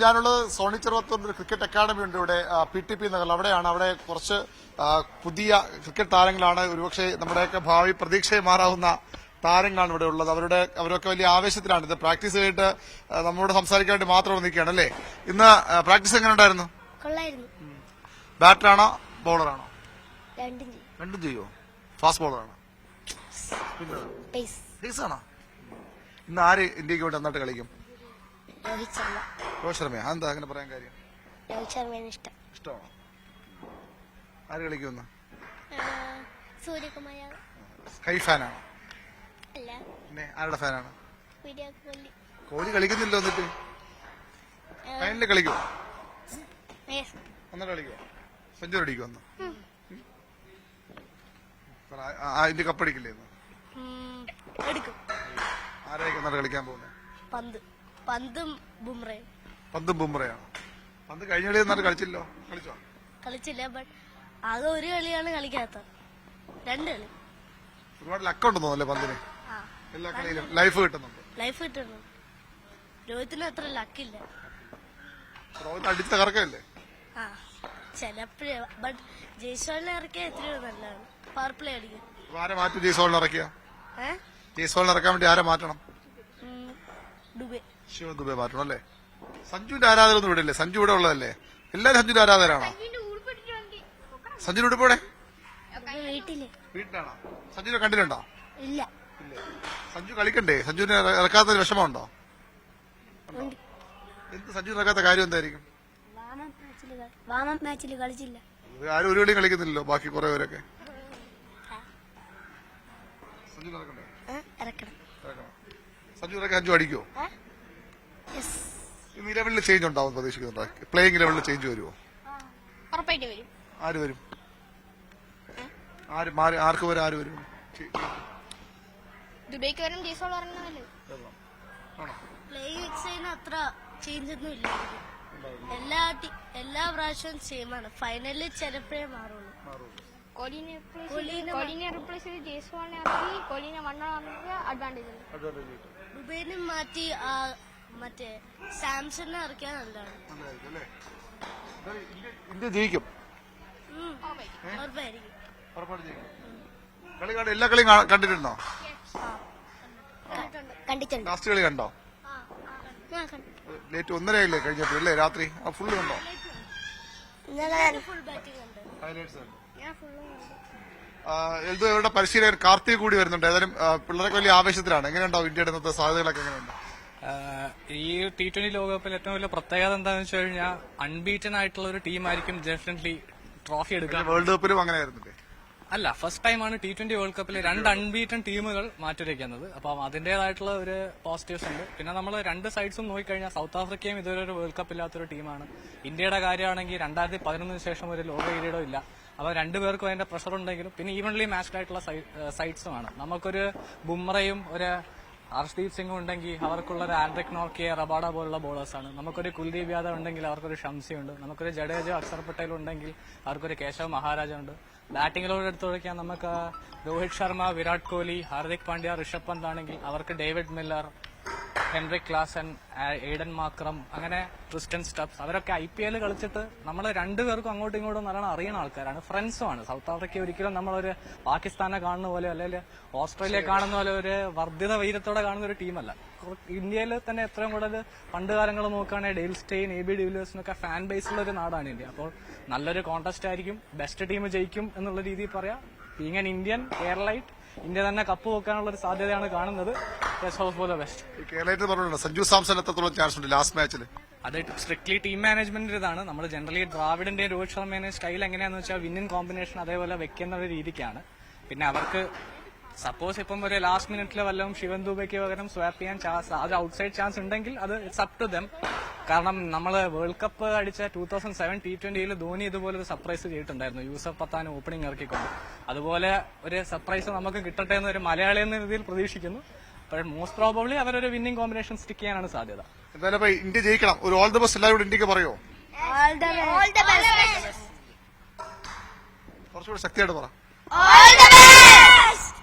ഞാനുള്ളത് Sony ചെറുവത്തൂരിന്റെ cricket academy ഉണ്ട് ഇവിടെ പി ടി പി നഗറിൽ അവിടെയാണ്. അവിടെ കുറച്ച് പുതിയ ക്രിക്കറ്റ് താരങ്ങളാണ്. ഒരുപക്ഷെ നമ്മുടെയൊക്കെ ഭാവി പ്രതീക്ഷയെ മാറാവുന്ന താരങ്ങളാണ് ഇവിടെ ഉള്ളത്. അവരുടെ അവരൊക്കെ വലിയ ആവേശത്തിലാണ്. ഇത് പ്രാക്ടീസ് ചെയ്തിട്ട് നമ്മളോട് സംസാരിക്കാൻ വേണ്ടി മാത്രം നിൽക്കുകയാണ് അല്ലേ? ഇന്ന് പ്രാക്ടീസ് എങ്ങനെ ഉണ്ടായിരുന്നു? ബാറ്ററാണോ ബോളറാണോ? രണ്ടും ചെയ്യോ. ഫാസ്റ്റ് ബോളറാണോ. ആണോ? ഇന്ന് ആര് ഇന്ത്യയ്ക്ക് വേണ്ടി നന്നായിട്ട് കളിക്കും? രോഹിത് ശർമ്മ രോഹിത് ശർമ്മ അതെന്താ അങ്ങനെ പറയാൻ കാര്യം? രോഹിത് ശർമ്മയാണ് ഇഷ്ടം. ഇഷ്ടമാണോ? ആര് സൂര്യകുമാർ യാദവ് ഫാനാണോ? അല്ല. പിന്നെ ആരുടെ ഫാനാണ്? വിരാട് കോഹ്ലി കോഹ്ലി കളിക്കുന്നില്ലോ എന്നിട്ട് ഫൈനലിൽ കളിക്കുമോ. ഒന്നര കളിക്കുമോ സെഞ്ചുറി അടിക്കുമോ ഒന്ന് ഇന്ത്യ കപ്പടിക്കില്ലേ ഇന്ന്? ആരായിരിക്കും കളിക്കാൻ പോകുന്നത്? പന്ത്. പന്തും ബുംറയും. പന്തും ബുംറയാണ്? പന്ത് കഴിഞ്ഞ കളി നന്നായിട്ട് കളിച്ചില്ലോ? കളിച്ചോ? കളിച്ചില്ല ബട്ട് ആകെ ഒരു കളിയാണ് കളിക്കാത്തത് രണ്ട് കളി. ഒരുപാട് ലക്കുണ്ടെന്ന് അല്ലേ പന്തിന്? എല്ലാ കളിയിലും ലൈഫ് കിട്ടുന്നുണ്ട്. ലൈഫ് കിട്ടുന്നു രോഹിത്തിന് അത്ര ലക്കില്ല. രോഹിത് അടിച്ച് തകർക്കല്ലേ ആ ചിലപ്പോഴേ ബട്ട് ജയ്സോളിനെ ഇറക്കിയ എത്രയോ നല്ലതാണ്. പവർ പ്ലേ അടിക്കും. ആരെ മാറ്റി ജയ്സോളിനെ ഇറക്കിയ? ഏ? ജയ്സോളിനെ ഇറക്കാൻ വേണ്ടി ആരെ മാറ്റണം? ഡുബെ. ശിവൻ ദുബെ മാറ്റണം അല്ലേ? സഞ്ജുവിന്റെ ആരാധകരൊന്നും ഇവിടെ ഇല്ലേ? സഞ്ജു ഇവിടെ ഉള്ളതല്ലേ? എല്ലാരും സഞ്ജുവിന്റെ ആരാധകരാണോ? സഞ്ജുവിന്റെ ഉടുപ്പോടെ വീട്ടിലാണോ? സഞ്ജുവിനെ കണ്ടിട്ടുണ്ടോ? ഇല്ല. ഇല്ലേ. സഞ്ജു കളിക്കണ്ടേ? സഞ്ജുവിനെ ഇറ- ഇറക്കാത്ത വിഷമമുണ്ടോ? എന്ത് സഞ്ജു ഇറക്കാത്ത കാര്യം എന്തായിരിക്കും? കളിച്ചില്ല. ആരും ഒരു കളിയും കളിക്കുന്നില്ലല്ലോ ബാക്കി കുറെ പേരൊക്കെ. സഞ്ജു ഇറക്കണ്ടേ? സഞ്ജു ഇറക്കാൻ സഞ്ജു അടിക്കുമോ നിലവിൽ ചേഞ്ച് ഉണ്ടാവും പ്രതീക്ഷിക്കുന്നുണ്ട്? പ്ലേയിങ് ലെവലിൽ ചേഞ്ച് വരുമോ ഉറപ്പായിട്ട് വരും. ആര് വരും? ആര് മാറി ആർക്ക് വരും ആര് വരും? ദുബൈക്ക് വരും ഇറങ്ങുന്നതല്ലേ ആണോ? പ്ലേയിങ് എക്സൈന് അത്ര ചേഞ്ച് ഒന്നും ഇല്ല. എല്ലാ എല്ലാ പ്രാവശ്യവും സെയിം ആണ്. ഫൈനലിൽ ചിലപ്പോഴേ മാറുള്ളൂ. ചെയ്ത് കോഹ്ലിനെ റിപ്ലേസ് ചെയ്ത് ജയ്സ്വാളിനെ ഇറക്കി വണ്ണം വന്നിട്ട് അഡ്വാന്റേജ് ഉണ്ട്. ദുബൈനെ മാറ്റി ആ മറ്റേ സാംസങ് ഇറക്കിയാൽ നല്ലതാണ്. നല്ലതായിരിക്കും അല്ലേ? ഇന്ത്യ- ഇന്ത്യ ജയിക്കും. ഉം. ഉറപ്പായിരിക്കും. ഉറപ്പായിട്ട് ജയിക്കും. കളി കണ്ട് എല്ലാ കളിയും കാ- കണ്ടിട്ടുണ്ടോ? കണ്ടിട്ടുണ്ട്. ലാസ്റ്റ് കളി കണ്ടോ? ഞാൻ കണ്ടു ലേറ്റ് ഒന്നരയല്ലേ കഴിഞ്ഞപ്പോ അല്ലേ രാത്രി? ആ ഫുള്ള് കണ്ടോ? ഫുൾ ബാറ്റിംഗ് ഉണ്ട് ഹൈലൈറ്റ്സ് കണ്ടു. ഞാൻ ഫുള്ളും കണ്ടു. എൽദോ ഇവരുടെ പരിശീലകൻ കാർത്തിക് കൂടി വരുന്നുണ്ട്. ഏതായാലും ആ, പിള്ളേരൊക്കെ വലിയ ആവേശത്തിലാണ്. എങ്ങനെയുണ്ടാവും ഇന്ത്യയുടെ ഇന്നത്തെ സാധ്യതകളൊക്കെ എങ്ങനെയുണ്ട്? ആഹ് ഈ ടി ട്വന്റി ലോകകപ്പിൽ ഏറ്റവും വലിയ പ്രത്യേകത എന്താണെന്ന് വെച്ച് കഴിഞ്ഞാൽ അൺബീറ്റൻ ആയിട്ടുള്ള ഒരു ടീമായിരിക്കും ഡെഫിനറ്റ്ലി ട്രോഫി എടുക്കുക. വേൾഡ് കപ്പിലും അങ്ങനെ ആയിരുന്നില്ലേ അല്ല ഫസ്റ്റ് ടൈമാണ് ടി ട്വന്റി വേൾഡ് കപ്പിൽ രണ്ട് അൺബീറ്റൻ ടീമുകൾ മാറ്റുരയ്ക്കുന്നത് അപ്പം അതിന്റേതായിട്ടുള്ള ഒരു പോസിറ്റീവ്സ് ഉണ്ട്. പിന്നെ നമ്മൾ രണ്ട് സൈഡ്സും നോക്കിക്കഴിഞ്ഞാൽ സൗത്ത് ആഫ്രിക്കയും ഇതുവരെ ഒരു വേൾഡ് കപ്പ് ഇല്ലാത്തൊരു ടീമാണ് ഇന്ത്യയുടെ കാര്യമാണെങ്കിൽ രണ്ടായിരത്തി പതിനൊന്നിന് ശേഷം ഒരു ലോക കിരീടം ഇല്ല. അപ്പോൾ രണ്ടുപേർക്കും അതിന്റെ പ്രഷർ ഉണ്ടെങ്കിലും പിന്നെ ഈവൻലി മാച്ച്ഡ് ആയിട്ടുള്ള സൈഡ്സുമാണ് നമുക്കൊരു ബുംറയും ഒരു ഹർഷ്ദീപ് സിംഗ് ഉണ്ടെങ്കിൽ അവർക്കുള്ള ഒരു ആൻഡ്രിക് നോക്കിയ റബാഡ പോലുള്ള ബോളേഴ്സാണ് നമുക്കൊരു കുൽദീപ് യാദവ് ഉണ്ടെങ്കിൽ അവർക്കൊരു ഷംസി ഉണ്ട് നമുക്കൊരു ജഡേജ അക്സർ പട്ടേൽ ഉണ്ടെങ്കിൽ അവർക്കൊരു കേശവ് മഹാരാജ ഉണ്ട് ബാറ്റിംഗിലൂടെ എടുത്തു നോക്കിയാൽ നമുക്ക് രോഹിത് ശർമ്മ വിരാട് കോഹ്ലി ഹാർദിക് പാണ്ഡ്യ ഋഷഭ് പന്ത് ആണെങ്കിൽ അവർക്ക് David Miller Heinrich Klaasen Aiden Markram അങ്ങനെ ക്രിസ്റ്റൻ സ്റ്റബ്സ് അവരൊക്കെ ഐ പി എൽ കളിച്ചിട്ട് നമ്മൾ രണ്ടുപേർക്കും അങ്ങോട്ടും ഇങ്ങോട്ടും നല്ലോണം അറിയുന്ന ആൾക്കാരാണ്. ഫ്രണ്ട്സുമാണ്. സൗത്ത് ആഫ്രിക്ക ഒരിക്കലും നമ്മളൊരു പാകിസ്ഥാനെ കാണുന്ന പോലെ അല്ലെങ്കിൽ ഓസ്ട്രേലിയ കാണുന്ന പോലെ ഒരു വർദ്ധിത വീരത്തോടെ കാണുന്ന ഒരു ടീമല്ല. ഇന്ത്യയിൽ തന്നെ എത്രയും കൂടുതൽ പണ്ട് കാലങ്ങൾ നോക്കുകയാണെങ്കിൽ ഡെയിൽ സ്റ്റെയിൻ എ ബി ഡിവിലേഴ്സിനൊക്കെ ഫാൻ ബേസുള്ള ഒരു നാടാണ് ഇന്ത്യ. അപ്പോൾ നല്ലൊരു കോൺടെസ്റ്റ് ആയിരിക്കും. ബെസ്റ്റ് ടീം ജയിക്കും എന്നുള്ള രീതിയിൽ പറയാം. Being an Indian Keralite India തന്നെ കപ്പ് വെക്കാനുള്ള ഒരു സാധ്യതയാണ് കാണുന്നത്. കേരളത്തിൽ സഞ്ജു സാംസൺ എത്രത്തോളം ചാൻസ് ഉണ്ട് ലാസ്റ്റ് മാച്ചിൽ അത് സ്ട്രിക്ട്ലി ടീം മാനേജ്മെന്റിന്റെ ഇതാണ്. നമ്മൾ ജനറലി ദ്രാവിഡിന്റെയും രോഹിത് ശർമ്മേനെ സ്റ്റൈൽ എങ്ങനെയാന്ന് വെച്ചാൽ വിന്നിൻ കോമ്പിനേഷൻ അതേപോലെ വെക്കുന്ന ഒരു രീതിക്കാണ്. പിന്നെ അവർക്ക് സപ്പോസ് ഇപ്പം ഒരു ലാസ്റ്റ് മിനിറ്റിൽ വല്ലതും ശിവൻ ദുബയ്ക്ക് പകരം സ്വാപ്പ് ചെയ്യാൻ ചാൻസ് അത് ഔട്ട്സൈഡ് ചാൻസ് ഉണ്ടെങ്കിൽ അത് ഇറ്റ്സ് അപ് ടു ദം കാരണം നമ്മൾ വേൾഡ് കപ്പ് അടിച്ച ടൂ തൗസൻഡ് സെവൻ ടി ട്വന്റിയിൽ ധോനി ഇതുപോലെ ഒരു സർപ്രൈസ് ചെയ്തിട്ടുണ്ടായിരുന്നു. യൂസഫ് പത്താൻ ഓപ്പണിംഗ് ഇറക്കിക്കൊണ്ട്. അതുപോലെ ഒരു സർപ്രൈസ് നമുക്ക് കിട്ടട്ടെ എന്ന് ഒരു മലയാളി എന്ന രീതിയിൽ പ്രതീക്ഷിക്കുന്നു. മോസ്റ്റ് പ്രോബബ്ലി അവരൊരു വിന്നിംഗ് കോമ്പിനേഷൻ സ്റ്റിക്ക് ചെയ്യാനാണ് സാധ്യത. എന്തായാലും ഇപ്പൊ ഇന്ത്യ ജയിക്കണം. ഒരു ഓൾ ദ ബെസ്റ്റ് എല്ലാവരും ഇന്ത്യയ്ക്ക് പറയോ. കുറച്ചുകൂടി ശക്തിയായിട്ട് പറ. All the best.